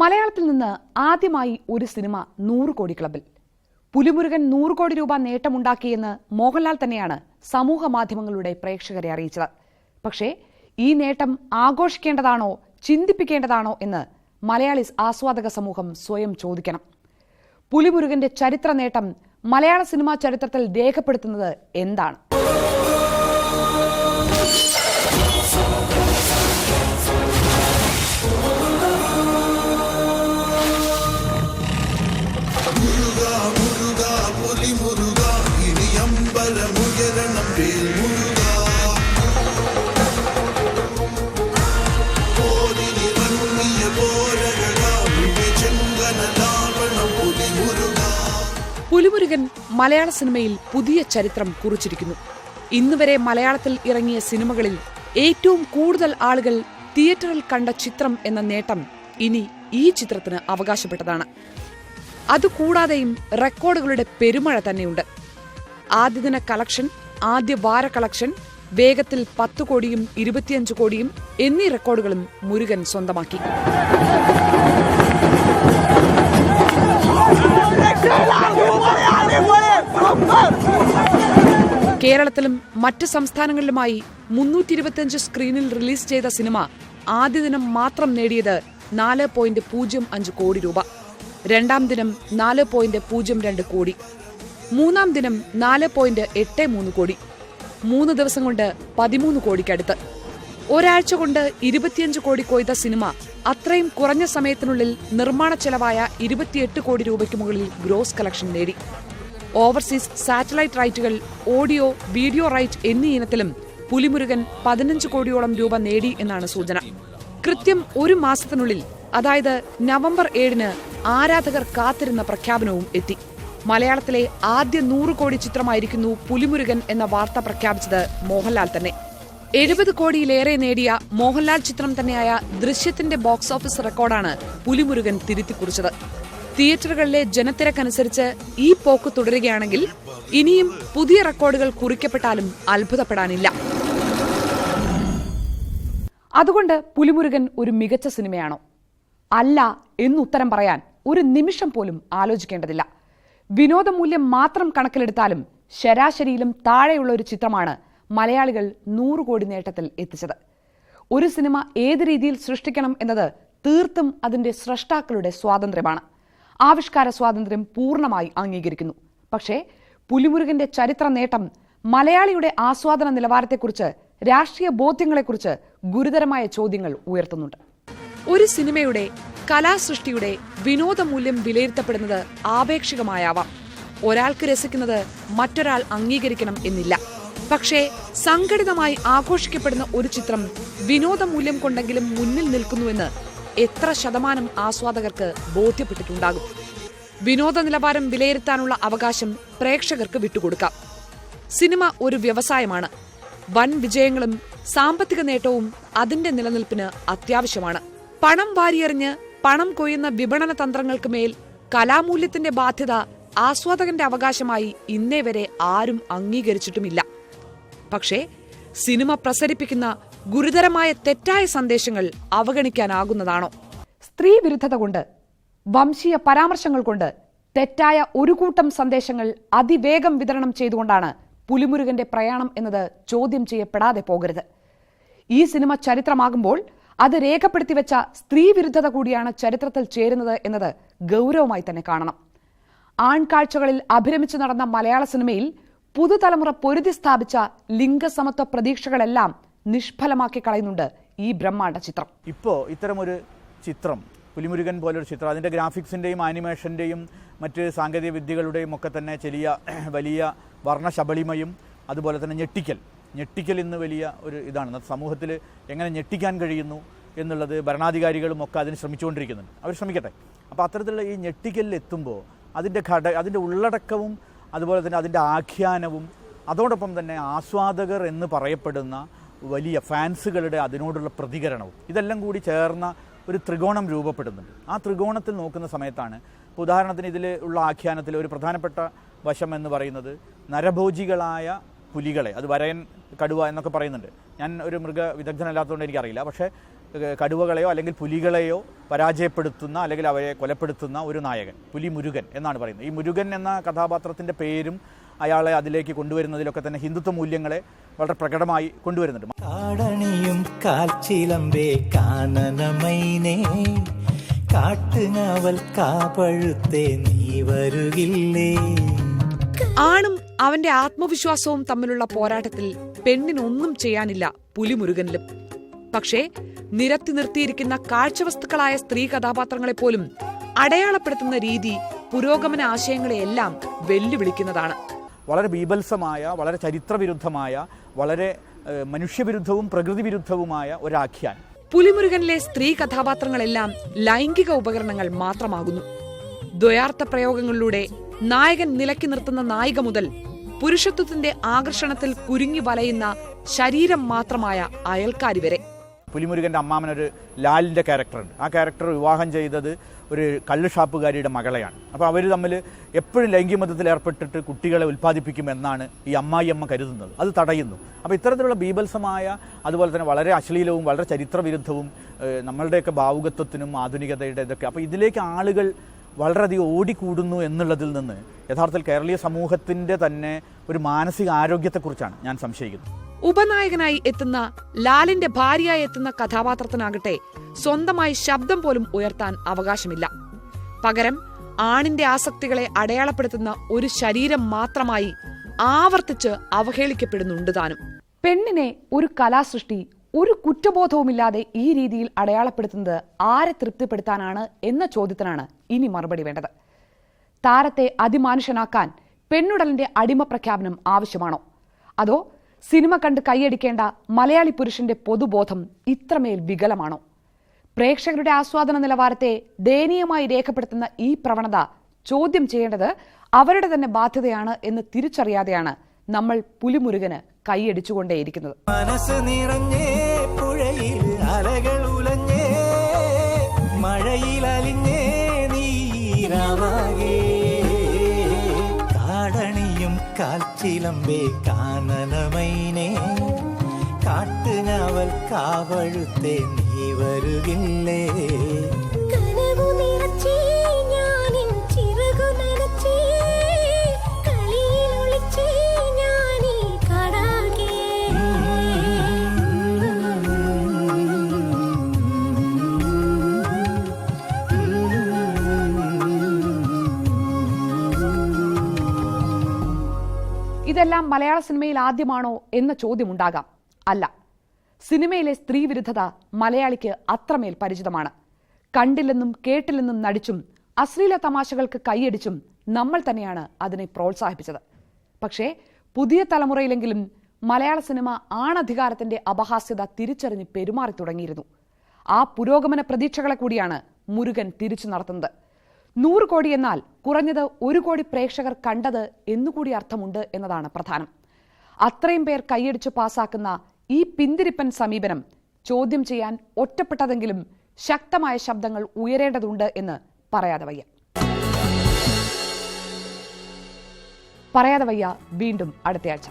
മലയാളത്തിൽ നിന്ന് ആദ്യമായി ഒരു സിനിമ നൂറ് കോടി ക്ലബിൽ. പുലിമുരുകൻ നൂറ് കോടി രൂപ നേട്ടമുണ്ടാക്കിയെന്ന് മോഹൻലാൽ തന്നെയാണ് സമൂഹ മാധ്യമങ്ങളുടെ പ്രേക്ഷകരെ അറിയിച്ചത്. പക്ഷേ ഈ നേട്ടം ആഘോഷിക്കേണ്ടതാണോ ചിന്തിപ്പിക്കേണ്ടതാണോ എന്ന് മലയാളി ആസ്വാദക സമൂഹം സ്വയം ചോദിക്കണം. പുലിമുരുകന്റെ ചരിത്ര നേട്ടം മലയാള സിനിമാ ചരിത്രത്തിൽ രേഖപ്പെടുത്തുന്നത് എന്താണ്? പുലിമുരുകൻ മലയാള സിനിമയിൽ പുതിയ ചരിത്രം കുറിച്ചിരിക്കുന്നു. ഇന്നുവരെ മലയാളത്തിൽ ഇറങ്ങിയ സിനിമകളിൽ ഏറ്റവും കൂടുതൽ ആളുകൾ തിയേറ്ററിൽ കണ്ട ചിത്രം എന്ന നേട്ടം ഇനി ഈ ചിത്രത്തിന് അവകാശപ്പെട്ടതാണ്. അതുകൂടാതെയും റെക്കോർഡുകളുടെ പെരുമഴ തന്നെയുണ്ട്. ആദ്യദിന കളക്ഷൻ ആദ്യ വാര കളക്ഷൻ വേഗത്തിൽ പത്ത് കോടിയും ഇരുപത്തിയഞ്ച് കോടിയും എന്നീ റെക്കോർഡുകളും മുരുകൻ സ്വന്തമാക്കി. കേരളത്തിലും മറ്റ് സംസ്ഥാനങ്ങളിലുമായി മുന്നൂറ്റി ഇരുപത്തിയഞ്ച് സ്ക്രീനിൽ റിലീസ് ചെയ്ത സിനിമ ആദ്യ ദിനം മാത്രം നേടിയത് നാല് പോയിന്റ് പൂജ്യം അഞ്ച് കോടി രൂപ. രണ്ടാം ദിനം നാല് പോയിന്റ് പൂജ്യം രണ്ട് കോടി. മൂന്നാം ദിനം നാല് പോയിന്റ് എട്ട് മൂന്ന് കോടി. മൂന്ന് ദിവസം കൊണ്ട് പതിമൂന്ന് കോടിക്കടുത്ത്. ഒരാഴ്ച കൊണ്ട് ഇരുപത്തിയഞ്ച് കോടി കൊയ്ത സിനിമ അത്രയും കുറഞ്ഞ സമയത്തിനുള്ളിൽ നിർമ്മാണ ചെലവായ ഇരുപത്തിയെട്ട് കോടി രൂപയ്ക്ക് മുകളിൽ ഗ്രോസ് കളക്ഷൻ നേടി. ഓവർസീസ് സാറ്റലൈറ്റ് റൈറ്റുകൾ ഓഡിയോ വീഡിയോ റൈറ്റ് എന്നീ ഇനത്തിലും പുലിമുരുകൻ പതിനഞ്ച് കോടിയോളം രൂപ നേടി എന്നാണ് സൂചന. കൃത്യം ഒരു മാസത്തിനുള്ളിൽ അതായത് നവംബർ ഏഴിന് ആരാധകർ കാത്തിരുന്ന പ്രഖ്യാപനവും എത്തി. മലയാളത്തിലെ ആദ്യ നൂറ് കോടി ചിത്രമായിരിക്കുന്നു പുലിമുരുകൻ എന്ന വാർത്ത പ്രഖ്യാപിച്ചത് മോഹൻലാൽ തന്നെ. എഴുപത് കോടിയിലേറെ നേടിയ മോഹൻലാൽ ചിത്രം തന്നെയായ ദൃശ്യത്തിന്റെ ബോക്സ് ഓഫീസ് റെക്കോർഡാണ് പുലിമുരുകൻ തിരുത്തിക്കുറിച്ചത്. തിയേറ്ററുകളിലെ ജനത്തിരക്കനുസരിച്ച് ഈ പോക്ക് തുടരുകയാണെങ്കിൽ ഇനിയും പുതിയ റെക്കോർഡുകൾ കുറിക്കപ്പെട്ടാലും അത്ഭുതപ്പെടാനില്ല. അതുകൊണ്ട് പുലിമുരുകൻ ഒരു മികച്ച സിനിമയാണോ? അല്ല എന്നുത്തരം പറയാൻ ഒരു നിമിഷം പോലും ആലോചിക്കേണ്ടതില്ല. വിനോദമൂല്യം മാത്രം കണക്കിലെടുത്താലും ശരാശരിയിലും താഴെയുള്ള ഒരു ചിത്രമാണ് മലയാളികൾ നൂറ് കോടി നേട്ടത്തിൽ എത്തിച്ചത്. ഒരു സിനിമ ഏത് രീതിയിൽ സൃഷ്ടിക്കണം എന്നത് തീർത്തും അതിന്റെ സ്രഷ്ടാക്കളുടെ സ്വാതന്ത്ര്യമാണ്. ആവിഷ്കാര സ്വാതന്ത്ര്യം പൂർണമായി അംഗീകരിക്കുന്നു. പക്ഷേ പുലിമുരുകന്റെ ചരിത്ര നേട്ടം മലയാളിയുടെ ആസ്വാദന നിലവാരത്തെക്കുറിച്ച് രാഷ്ട്രീയ ബോധ്യങ്ങളെക്കുറിച്ച് ഗുരുതരമായ ചോദ്യങ്ങൾ ഉയർത്തുന്നുണ്ട്. ഒരു സിനിമയുടെ കലാസൃഷ്ടിയുടെ വിനോദമൂല്യം വിലയിരുത്തപ്പെടുന്നത് ആപേക്ഷികമായാവാം. ഒരാൾക്ക് രസിക്കുന്നത് മറ്റൊരാൾ അംഗീകരിക്കണം എന്നില്ല. പക്ഷേ സംഘടിതമായി ആഘോഷിക്കപ്പെടുന്ന ഒരു ചിത്രം വിനോദമൂല്യം കൊണ്ടെങ്കിലും മുന്നിൽ നിൽക്കുന്നുവെന്ന് എത്ര ശതമാനം ആസ്വാദകർക്ക് ബോധ്യപ്പെട്ടിട്ടുണ്ടാകും. വിനോദ നിലവാരം വിലയിരുത്താനുള്ള അവകാശം പ്രേക്ഷകർക്ക് വിട്ടുകൊടുക്കാം. സിനിമ ഒരു വ്യവസായമാണ്. വൻ വിജയങ്ങളും സാമ്പത്തിക നേട്ടവും അതിന്റെ നിലനിൽപ്പിന് അത്യാവശ്യമാണ്. പണം വാരിയെറിഞ്ഞ് പണം കൊയ്യുന്ന വിപണന തന്ത്രങ്ങൾക്ക് മേൽ കലാമൂല്യത്തിന്റെ ബാധ്യത ആസ്വാദകന്റെ അവകാശമായി ഇന്നേ വരെ ആരും അംഗീകരിച്ചിട്ടുമില്ല. പക്ഷേ സിനിമ പ്രസരിപ്പിക്കുന്ന ഗുരുതരമായ തെറ്റായ സന്ദേശങ്ങൾ അവഗണിക്കാനാകുന്നതാണോ? സ്ത്രീ വിരുദ്ധത കൊണ്ട് വംശീയ പരാമർശങ്ങൾ കൊണ്ട് തെറ്റായ ഒരു കൂട്ടം സന്ദേശങ്ങൾ അതിവേഗം വിതരണം ചെയ്തുകൊണ്ടാണ് പുലിമുരുകന്റെ പ്രയാണം എന്നത് ചോദ്യം ചെയ്യപ്പെടാതെ പോകരുത്. ഈ സിനിമ ചരിത്രമാകുമ്പോൾ അത് രേഖപ്പെടുത്തി വെച്ച സ്ത്രീ വിരുദ്ധത കൂടിയാണ് ചരിത്രത്തിൽ ചേരുന്നത് എന്നത് ഗൗരവമായി തന്നെ കാണണം. ആൺകാഴ്ചകളിൽ അഭിരമിച്ചു നടന്ന മലയാള സിനിമയിൽ പുതുതലമുറ പൊരുതി സ്ഥാപിച്ച ലിംഗസമത്വ പ്രതീക്ഷകളെല്ലാം നിഷ്ഫലമാക്കി കളയുന്നുണ്ട് ഈ ബ്രഹ്മാണ്ഡ ചിത്രം. ഇപ്പോൾ ഇത്തരമൊരു ചിത്രം പുലിമുരുകൻ പോലൊരു ചിത്രം അതിന്റെ ഗ്രാഫിക്സിന്റെയും ആനിമേഷന്റെയും മറ്റ് സാങ്കേതിക വിദ്യകളുടെയും ഒക്കെ തന്നെ ചെറിയ വലിയ വർണശബളിമയും അതുപോലെ തന്നെ ഞെട്ടിക്കൽ. ഞെട്ടിക്കൽ ഇന്ന് വലിയ ഒരു ഇതാണ്. സമൂഹത്തിൽ എങ്ങനെ ഞെട്ടിക്കാൻ കഴിയുന്നു എന്നുള്ളത് ഭരണാധികാരികളും ഒക്കെ അതിന് ശ്രമിച്ചുകൊണ്ടിരിക്കുന്നുണ്ട്. അവർ ശ്രമിക്കട്ടെ. അപ്പോൾ അത്തരത്തിലുള്ള ഈ ഞെട്ടിക്കലിൽ എത്തുമ്പോൾ അതിന്റെ ഘട അതിന്റെ ഉള്ളടക്കവും അതുപോലെ തന്നെ അതിന്റെ ആഖ്യാനവും അതോടൊപ്പം തന്നെ ആസ്വാദകർ എന്ന് പറയപ്പെടുന്ന വലിയ ഫാൻസുകളുടെ അതിനോടുള്ള പ്രതികരണവും ഇതെല്ലാം കൂടി ചേർന്ന ഒരു ത്രികോണം രൂപപ്പെടുന്നുണ്ട്. ആ ത്രികോണത്തിൽ നോക്കുന്ന സമയത്താണ് ഇപ്പോൾ ഉദാഹരണത്തിന് ഇതിൽ ഉള്ള ആഖ്യാനത്തിൽ ഒരു പ്രധാനപ്പെട്ട വശം എന്ന് പറയുന്നത് നരഭോജികളായ പുലികളെ അത് വരയൻ കടുവ എന്നൊക്കെ പറയുന്നുണ്ട്. ഞാൻ ഒരു മൃഗ വിദഗ്ധനല്ലാത്തതുകൊണ്ട് എനിക്കറിയില്ല. പക്ഷേ കടുവകളെയോ അല്ലെങ്കിൽ പുലികളെയോ പരാജയപ്പെടുത്തുന്ന അല്ലെങ്കിൽ അവരെ കൊലപ്പെടുത്തുന്ന ഒരു നായകൻ പുലി മുരുകൻ എന്നാണ് പറയുന്നത്. ഈ മുരുകൻ എന്ന കഥാപാത്രത്തിന്റെ പേരും അയാളെ അതിലേക്ക് കൊണ്ടുവരുന്നതിലൊക്കെ തന്നെ ഹിന്ദുത്വ മൂല്യങ്ങളെ വളരെ പ്രകടമായി കൊണ്ടുവരുന്നുണ്ട്. കാടണിയും കാൽച്ചിലമ്പേ കാനനമൈനേ കാട്ടുങ്ങാവൽ കാപ്പഴുത്തേ നീ വരുകില്ലേ? ആണും അവന്റെ ആത്മവിശ്വാസവും തമ്മിലുള്ള പോരാട്ടത്തിൽ പെണ്ണിനൊന്നും ചെയ്യാനില്ല പുലിമുരുകനിലും. പക്ഷേ നിരത്തി നിർത്തിയിരിക്കുന്ന കാഴ്ചവസ്തുക്കളായ സ്ത്രീ കഥാപാത്രങ്ങളെ പോലും അടയാളപ്പെടുത്തുന്ന രീതി പുരോഗമന ആശയങ്ങളെയെല്ലാം വെല്ലുവിളിക്കുന്നതാണ്. വളരെ ബീഭത്സമായ വളരെ ചരിത്രവിരുദ്ധമായ വളരെ മനുഷ്യവിരുദ്ധവും പ്രകൃതി വിരുദ്ധവുമായ ഒരാഖ്യാനം. പുലിമുരുകനിലെ സ്ത്രീ കഥാപാത്രങ്ങളെല്ലാം ലൈംഗിക ഉപകരണങ്ങൾ മാത്രമാകുന്നു. ദ്വയാർത്ഥ പ്രയോഗങ്ങളിലൂടെ നായകൻ നിലക്കി നിർത്തുന്ന നായിക മുതൽ പുരുഷത്വത്തിന്റെ ആകർഷണത്തിൽ കുരുങ്ങി വലയുന്ന ശരീരം മാത്രമായ അയൽക്കാരി വരെ. പുലിമുരുകന്റെ അമ്മാമനൊരു ലാലിന്റെ ക്യാരക്ടറുണ്ട്. ആ ക്യാരക്ടർ വിവാഹം ചെയ്തത് ഒരു കള്ള് ഷാപ്പുകാരിയുടെ മകളെയാണ്. അപ്പോൾ അവർ തമ്മിൽ എപ്പോഴും ലൈംഗികമതത്തിൽ ഏർപ്പെട്ടിട്ട് കുട്ടികളെ ഉൽപ്പാദിപ്പിക്കുമെന്നാണ് ഈ അമ്മായിയമ്മ കരുതുന്നത്. അത് തടയുന്നു. അപ്പോൾ ഇത്തരത്തിലുള്ള ബീഭത്സമായ അതുപോലെ തന്നെ വളരെ അശ്ലീലവും വളരെ ചരിത്രവിരുദ്ധവും നമ്മളുടെയൊക്കെ ഭാവുകത്വത്തിനും ആധുനികതയുടെ ഇതൊക്കെ. അപ്പോൾ ഇതിലേക്ക് ആളുകൾ വളരെയധികം ഓടിക്കൂടുന്നു എന്നുള്ളതിൽ നിന്ന് യഥാർത്ഥത്തിൽ കേരളീയ സമൂഹത്തിന്റെ തന്നെ ഒരു മാനസിക ആരോഗ്യത്തെക്കുറിച്ചാണ് ഞാൻ സംശയിക്കുന്നത്. ഉപനായകനായി എത്തുന്ന ലാലിന്റെ ഭാര്യയായി എത്തുന്ന കഥാപാത്രത്തിനാകട്ടെ സ്വന്തമായി ശബ്ദം പോലും ഉയർത്താൻ അവകാശമില്ല. പകരം ആണിന്റെ ആസക്തികളെ അടയാളപ്പെടുത്തുന്ന ഒരു ശരീരം മാത്രമായി ആവർത്തിച്ച് അവഹേളിക്കപ്പെടുന്നുണ്ട് താനും. പെണ്ണിനെ ഒരു കലാസൃഷ്ടി ഒരു കുറ്റബോധവുമില്ലാതെ ഈ രീതിയിൽ അടയാളപ്പെടുത്തുന്നത് ആരെ തൃപ്തിപ്പെടുത്താനാണ് എന്ന ചോദ്യത്തിനാണ് ഇനി മറുപടി വേണ്ടത്. താരത്തെ അതിമാനുഷനാക്കാൻ പെണ്ണുടലിന്റെ അടിമ പ്രഖ്യാപനം ആവശ്യമാണോ? അതോ സിനിമ കണ്ട് കൈയടിക്കേണ്ട മലയാളി പുരുഷന്റെ പൊതുബോധം ഇത്രമേൽ വികലമാണോ? പ്രേക്ഷകരുടെ ആസ്വാദന നിലവാരത്തെ ദയനീയമായി രേഖപ്പെടുത്തുന്ന ഈ പ്രവണത ചോദ്യം ചെയ്യേണ്ടത് അവരുടെ തന്നെ ബാധ്യതയാണ് എന്ന് തിരിച്ചറിയാതെയാണ് നമ്മൾ പുലിമുരുകന് കൈയടിച്ചുകൊണ്ടേയിരിക്കുന്നത്. മനസ്സ് നിറഞ്ഞേ കാടണിയും കാൽച്ചിലമ്പേ കാനനമൈനേ കാട്ടുങ്ങാവൽ കാവഴുത്തേ നീ വരുകില്ലേ ഇതെല്ലാം മലയാള സിനിമയിൽ ആദ്യമാണോ എന്ന ചോദ്യമുണ്ടാകാം. അല്ല. സിനിമയിലെ സ്ത്രീ വിരുദ്ധത മലയാളിക്ക് അത്രമേൽ പരിചിതമാണ്. കണ്ടില്ലെന്നും കേട്ടില്ലെന്നും നടിച്ചും അശ്ലീല തമാശകൾക്ക് കൈയടിച്ചും നമ്മൾ തന്നെയാണ് അതിനെ പ്രോത്സാഹിപ്പിച്ചത്. പക്ഷേ പുതിയ തലമുറയിലെങ്കിലും മലയാള സിനിമ ആണധികാരത്തിന്റെ അപഹാസ്യത തിരിച്ചറിഞ്ഞ് പെരുമാറി തുടങ്ങിയിരുന്നു. ആ പുരോഗമന പ്രതീക്ഷകളെ കൂടിയാണ് മുരുകൻ തിരിച്ചു നടത്തുന്നത്. നൂറ് കോടി എന്നാൽ കുറഞ്ഞത് ഒരു കോടി പ്രേക്ഷകർ കണ്ടത് എന്നുകൂടി അർത്ഥമുണ്ട് എന്നതാണ് പ്രധാനം. അത്രയും പേർ കൈയടിച്ച് പാസാക്കുന്ന ഈ പിന്തിരിപ്പൻ സമീപനം ചോദ്യം ചെയ്യാൻ ഒറ്റപ്പെട്ടതെങ്കിലും ശക്തമായ ശബ്ദങ്ങൾ ഉയരേണ്ടതുണ്ട് എന്ന് പറയാതെ വയ്യ. പറയാതെ വയ്യ. വീണ്ടും അടുത്തയാഴ്ച.